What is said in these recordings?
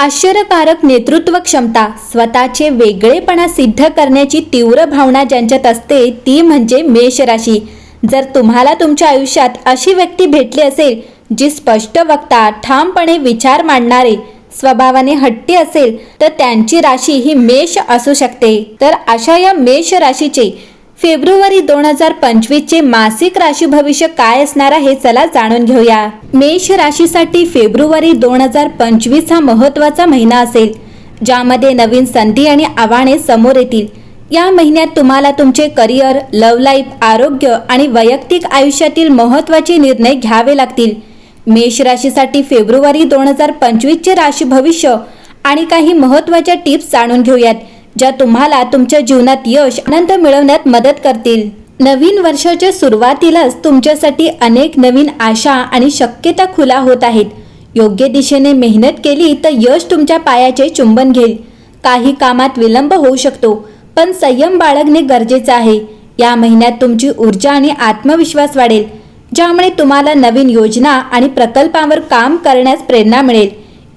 आश्चर्यकारक नेतृत्व क्षमता स्वतःचे वेगळेपणा सिद्ध करण्याची तीव्र भावना ज्यांच्यात असते ती म्हणजे मेष राशी जर तुम्हाला तुमच्या आयुष्यात अशी व्यक्ती भेटली असेल जी स्पष्ट वक्ता ठामपणे विचार मांडणारे स्वभावाने हट्टी असेल तर त्यांची राशी ही मेष असू शकते. तर अशा या मेष राशीचे फेब्रुवारी दोन हजार पंचवीस चे मासिक राशी भविष्य काय असणार आहे चला जाणून घेऊया. मेष राशीसाठी फेब्रुवारी दोन हजार पंचवीस हा महत्त्वाचा महिना असेल ज्यामध्ये नवीन संधी आणि आव्हाने समोर येतील. या महिन्यात तुम्हाला तुमचे करिअर लव्ह लाईफ आरोग्य आणि वैयक्तिक आयुष्यातील महत्त्वाचे निर्णय घ्यावे लागतील. मेष राशीसाठी फेब्रुवारी दोन हजार पंचवीसचे राशी भविष्य आणि काही महत्त्वाच्या टिप्स जाणून घेऊयात. ज्या तुम्हाला तुमच्या जीवनात यश आनंद मिळवण्यात मदत करतील. नवीन वर्षाच्या सुरुवातीलाच तुमच्यासाठी अनेक नवीन आशा आणि शक्यता खुला होत आहेत. योग्य दिशेने मेहनत केली तर यश तुमच्या पायाचे चुंबन घेईल. काही कामात विलंब होऊ शकतो पण संयम बाळगणे गरजेचे आहे. या महिन्यात तुमची ऊर्जा आणि आत्मविश्वास वाढेल ज्यामुळे तुम्हाला नवीन योजना आणि प्रकल्पांवर काम करण्यास प्रेरणा मिळेल.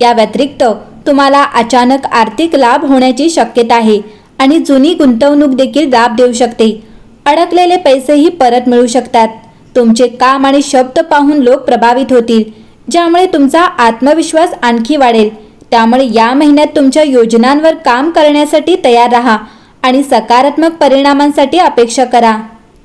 या व्यतिरिक्त तुम्हाला अचानक आर्थिक लाभ होण्याची शक्यता आहे आणि जुनी गुंतवणूक देखील लाभ देऊ शकते. अडकलेले पैसेही परत मिळू शकतात. तुमचे काम आणि शब्द पाहून लोक प्रभावित होतील ज्यामुळे तुमचा आत्मविश्वास आणखी वाढेल. त्यामुळे या महिन्यात तुमच्या योजनांवर काम करण्यासाठी तयार राहा आणि सकारात्मक परिणामांसाठी अपेक्षा करा.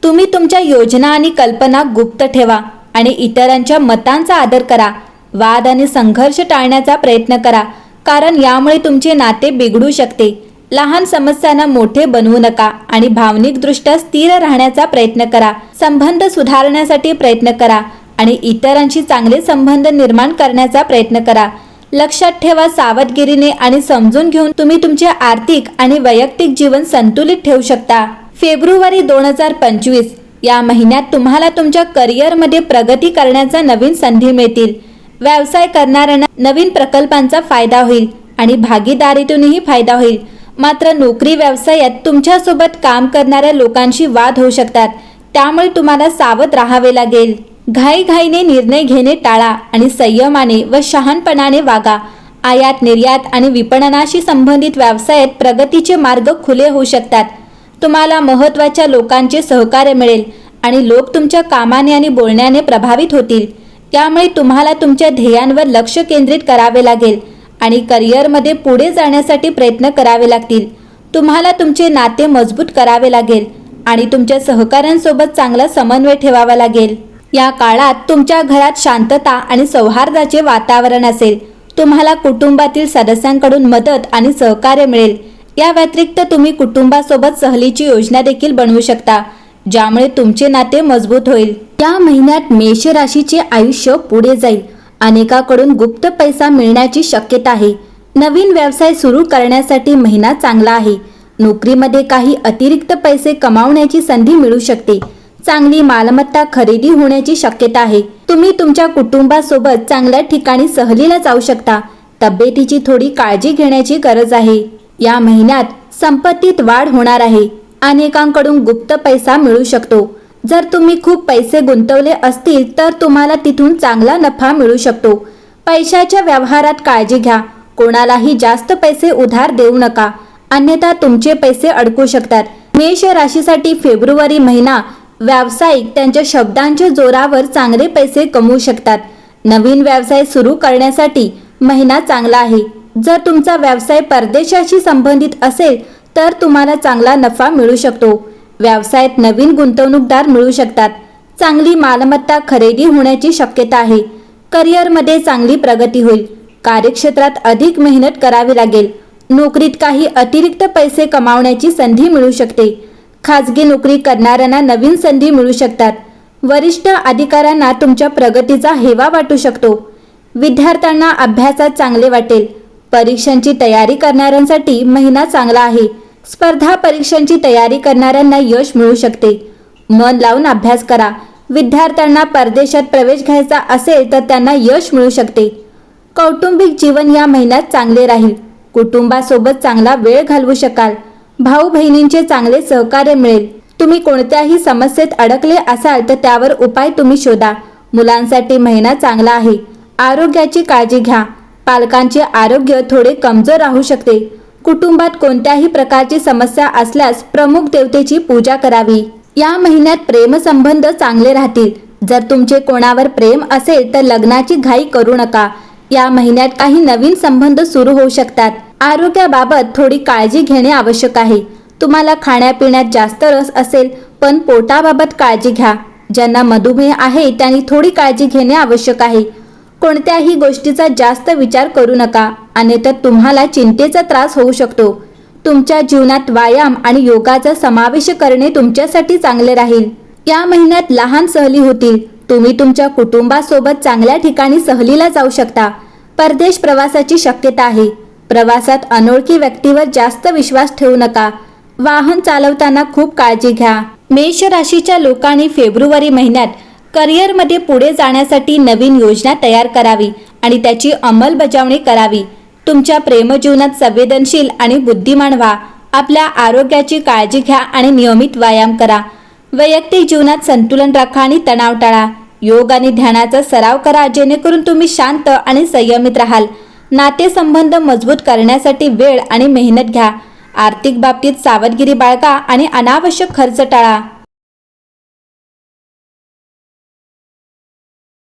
तुम्ही तुमच्या योजना आणि कल्पना गुप्त ठेवा आणि इतरांच्या मतांचा आदर करा. वाद आणि संघर्ष टाळण्याचा प्रयत्न करा. कारण यामुळे तुमचे नाते बिघडू शकते. लहान समस्यांना मोठे बनवू नका आणि भावनिकदृष्ट्या स्थिर राहण्याचा प्रयत्न करा. संबंध सुधारण्यासाठी प्रयत्न करा आणि इतरांशी चांगले संबंध निर्माण करण्याचा प्रयत्न करा. लक्षात ठेवा सावधगिरीने आणि समजून घेऊन तुम्ही तुमचे आर्थिक आणि वैयक्तिक जीवन संतुलित ठेवू शकता. फेब्रुवारी दोन हजार पंचवीस या महिन्यात तुम्हाला तुमच्या करिअरमध्ये प्रगती करण्याचा नवीन संधी मिळतील. व्यवसाय करणाऱ्यांना नवीन प्रकल्पांचा फायदा होईल आणि भागीदारीतूनही फायदा होईल. मात्र नोकरी व्यवसायात तुमच्यासोबत काम करणाऱ्या लोकांशी वाद होऊ शकतात. त्यामुळे तुम्हाला सावध राहावे लागेल. घाईघाईने निर्णय घेणे टाळा आणि संयमाने व शहाणपणाने वागा. आयात निर्यात आणि विपणनाशी संबंधित व्यवसायात प्रगतीचे मार्ग खुले होऊ शकतात. तुम्हाला महत्त्वाच्या लोकांचे सहकार्य मिळेल आणि लोक तुमच्या कामाने आणि बोलण्याने प्रभावित होतील. त्यामुळे तुम्हाला तुमच्या ध्येयांवर लक्ष केंद्रित करावे लागेल आणि करिअरमध्ये पुढे जाण्यासाठी प्रयत्न करावे लागतील. तुम्हाला तुमचे नाते मजबूत करावे लागेल आणि तुमच्या सहकाऱ्यांसोबत चांगला समन्वय ठेवावा लागेल. या काळात तुमच्या घरात शांतता आणि सौहार्दाचे वातावरण असेल. तुम्हाला कुटुंबातील सदस्यांकडून मदत आणि सहकार्य मिळेल. या व्यतिरिक्त तुम्ही कुटुंबासोबत सहलीची योजना देखील बनवू शकता. ज्यामुळे तुमचे नाते मजबूत होईल. या महिन्यात मेष राशीचे आयुष्य पुढे जाईल. अनेकाकडून गुप्त पैसा मिळण्याची शक्यता आहे. नवीन व्यवसाय सुरू करण्यासाठी महिना चांगला आहे. नोकरीमध्ये काही अतिरिक्त पैसे कमावण्याची संधी मिळू शकते. चांगली मालमत्ता खरेदी होण्याची शक्यता आहे. तुम्ही तुमच्या कुटुंबासोबत चांगल्या ठिकाणी सहलीला जाऊ शकता. तब्येतीची थोडी काळजी घेण्याची गरज आहे. या महिन्यात संपत्तीत वाढ होणार आहे. अनेकांकडून गुप्त पैसा मिळू शकतो. जर तुम्ही खूप पैसे गुंतवले असतील तर तुम्हाला तिथून चांगला नफा मिळू शकतो. पैशाच्या व्यवहारात काळजी घ्या. कोणालाही जास्त पैसे उधार देऊ नका. अन्यथा तुमचे पैसे अडकू शकतात. मेष राशीसाठी फेब्रुवारी महिना व्यावसायिक त्यांच्या शब्दांच्या जोरावर चांगले पैसे कमवू शकतात. नवीन व्यवसाय सुरू करण्यासाठी महिना चांगला आहे. जर तुमचा व्यवसाय परदेशाशी संबंधित असेल तर तुम्हाला चांगला नफा मिळू शकतो. व्यवसायात नवीन गुंतवणूकदार मिळू शकतात. चांगली मालमत्ता खरेदी होण्याची शक्यता आहे. करिअरमध्ये चांगली प्रगती होईल. कार्यक्षेत्रात अधिक मेहनत करावी लागेल. नोकरीत काही अतिरिक्त पैसे कमावण्याची संधी मिळू शकते. खाजगी नोकरी करणाऱ्यांना नवीन संधी मिळू शकतात. वरिष्ठ अधिकाऱ्यांना तुमच्या प्रगतीचा हेवा वाटू शकतो. विद्यार्थ्यांना अभ्यासात चांगले वाटेल. परीक्षांची तयारी करणाऱ्यांसाठी महिना चांगला आहे. स्पर्धा परीक्षांची तयारी करणाऱ्यांना यश मिळू शकते. मन लावून अभ्यास करा. विद्यार्थ्यांना परदेशात प्रवेश घ्यायचा असेल तर त्यांना यश मिळू शकते. कौटुंबिक जीवन या महिन्यात चांगले राहील. कुटुंबासोबत चांगला वेळ घालवू शकाल. भाऊ बहिणींचे चांगले सहकार्य मिळेल. तुम्ही कोणत्याही समस्येत अडकले असाल तर त्यावर उपाय तुम्ही शोधा. मुलांसाठी महिना चांगला आहे. आरोग्याची काळजी घ्या. पालकांचे आरोग्य थोडे कमजोर राहू शकते. कुटुंबात कोणत्याही प्रकारची समस्या असल्यास प्रमुख देवतेची पूजा करावी. या महिन्यात प्रेमसंबंध चांगले राहतील. जर तुमचे कोणावर प्रेम असेल तर लग्नाची घाई करू नका. या महिन्यात काही नवीन संबंध सुरू होऊ शकतात. आरोग्याबाबत थोडी काळजी घेणे आवश्यक आहे. तुम्हाला खाण्यापिण्यात जास्त रस असेल पण पोटाबाबत काळजी घ्या. ज्यांना मधुमेह आहे त्यांनी थोडी काळजी घेणे आवश्यक आहे. कोणत्याही गोष्टीचा जास्त विचार करू नका अन्यथा तुम्हाला चिंतेचा त्रास होऊ शकतो. तुमच्या जीवनात व्यायाम आणि योगाचा समावेश करणे तुमच्यासाठी चांगले राहील. या महिन्यात लहान सहली होतील. तुम्ही तुमच्या कुटुंबासोबत चांगल्या ठिकाणी सहलीला जाऊ शकता. परदेश प्रवासाची शक्यता आहे. प्रवासात अनोळखी व्यक्तीवर जास्त विश्वास ठेवू नका. वाहन चालवताना खूप काळजी घ्या. मेष राशीच्या लोकांनी फेब्रुवारी महिन्यात करिअरमध्ये पुढे जाण्यासाठी नवीन योजना तयार करावी आणि त्याची अंमलबजावणी करावी. तुमच्या प्रेमजीवनात संवेदनशील आणि बुद्धिमान व्हा. आपल्या आरोग्याची काळजी घ्या आणि नियमित व्यायाम करा. वैयक्तिक जीवनात संतुलन राखा आणि तणाव टाळा. योग आणि ध्यानाचा सराव करा जेणेकरून तुम्ही शांत आणि संयमित राहाल. नातेसंबंध मजबूत करण्यासाठी वेळ आणि मेहनत घ्या. आर्थिक बाबतीत सावधगिरी बाळगा आणि अनावश्यक खर्च टाळा.